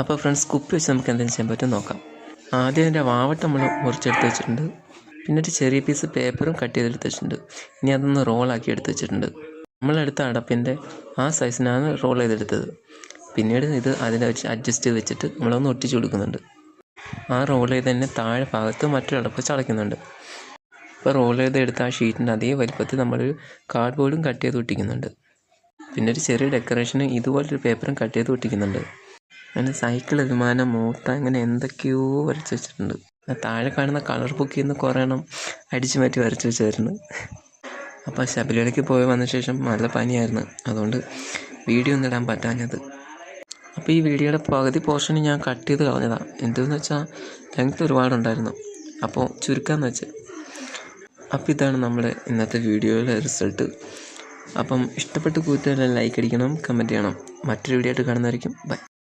അപ്പോൾ ഫ്രണ്ട്സ് കുപ്പി വെച്ച് നമുക്ക് എന്തെങ്കിലും ചെയ്യാൻ പറ്റും നോക്കാം. ആദ്യം അതിന്റെ വാവട്ട് നമ്മൾ മുറിച്ചെടുത്ത് വെച്ചിട്ടുണ്ട്. പിന്നെ ഒരു ചെറിയ പീസ് പേപ്പറും കട്ട് ചെയ്തെടുത്ത് വെച്ചിട്ടുണ്ട്. ഇനി അതൊന്ന് റോളാക്കി എടുത്ത് വെച്ചിട്ടുണ്ട്. നമ്മളെടുത്ത അടപ്പിന്റെ ആ സൈസിനാണ് റോൾ ചെയ്തെടുത്തത്. പിന്നീട് ഇത് അതിനെ വെച്ച് അഡ്ജസ്റ്റ് ചെയ്ത് വെച്ചിട്ട് നമ്മളൊന്ന് ഒട്ടിച്ച് കൊടുക്കുന്നുണ്ട്. ആ റോൾ ചെയ്ത് തന്നെ താഴെ ഭാഗത്ത് മറ്റൊരു അടപ്പ് വെച്ച് അടയ്ക്കുന്നുണ്ട്. ഇപ്പോൾ റോൾ ചെയ്ത് എടുത്ത ആ ഷീറ്റിന്റെ അതേ വലിപ്പത്തിൽ നമ്മളൊരു കാർഡ് ബോർഡും കട്ട് ചെയ്ത് ഒട്ടിക്കുന്നുണ്ട്. പിന്നെ ഒരു ചെറിയ ഡെക്കറേഷന് ഇതുപോലൊരു പേപ്പറും കട്ട് ചെയ്ത് ഒട്ടിക്കുന്നുണ്ട്. അങ്ങനെ സൈക്കിൾ വിമാനം മൂത്ത അങ്ങനെ എന്തൊക്കെയോ വരച്ച് വെച്ചിട്ടുണ്ട്. താഴെ കാണുന്ന കളർ ബുക്കിൽ നിന്ന് കുറേ എണ്ണം അടിച്ചു മാറ്റി വരച്ച് വെച്ചായിരുന്നു. അപ്പോൾ ശബരിമലയ്ക്ക് പോയി വന്ന ശേഷം നല്ല പനിയായിരുന്നു. അതുകൊണ്ട് വീഡിയോ ഒന്നും ഇടാൻ പറ്റാഞ്ഞത്. അപ്പോൾ ഈ വീഡിയോയുടെ പകുതി പോർഷൻ ഞാൻ കട്ട് ചെയ്ത് കളഞ്ഞതാണ് എന്തെന്ന് വെച്ചാൽ ലെങ്ത് ഒരുപാടുണ്ടായിരുന്നു. അപ്പോൾ ചുരുക്കാന്ന് വെച്ച്. അപ്പോൾ ഇതാണ് നമ്മുടെ ഇന്നത്തെ വീഡിയോയിലെ റിസൾട്ട് അപ്പം ഇഷ്ടപ്പെട്ട് കൂട്ടുകാരെല്ലാം ലൈക്ക് അടിക്കണം കമന്റ് ചെയ്യണം. മറ്റൊരു വീഡിയോ ആയിട്ട് കാണുന്നതായിരിക്കും. ബൈ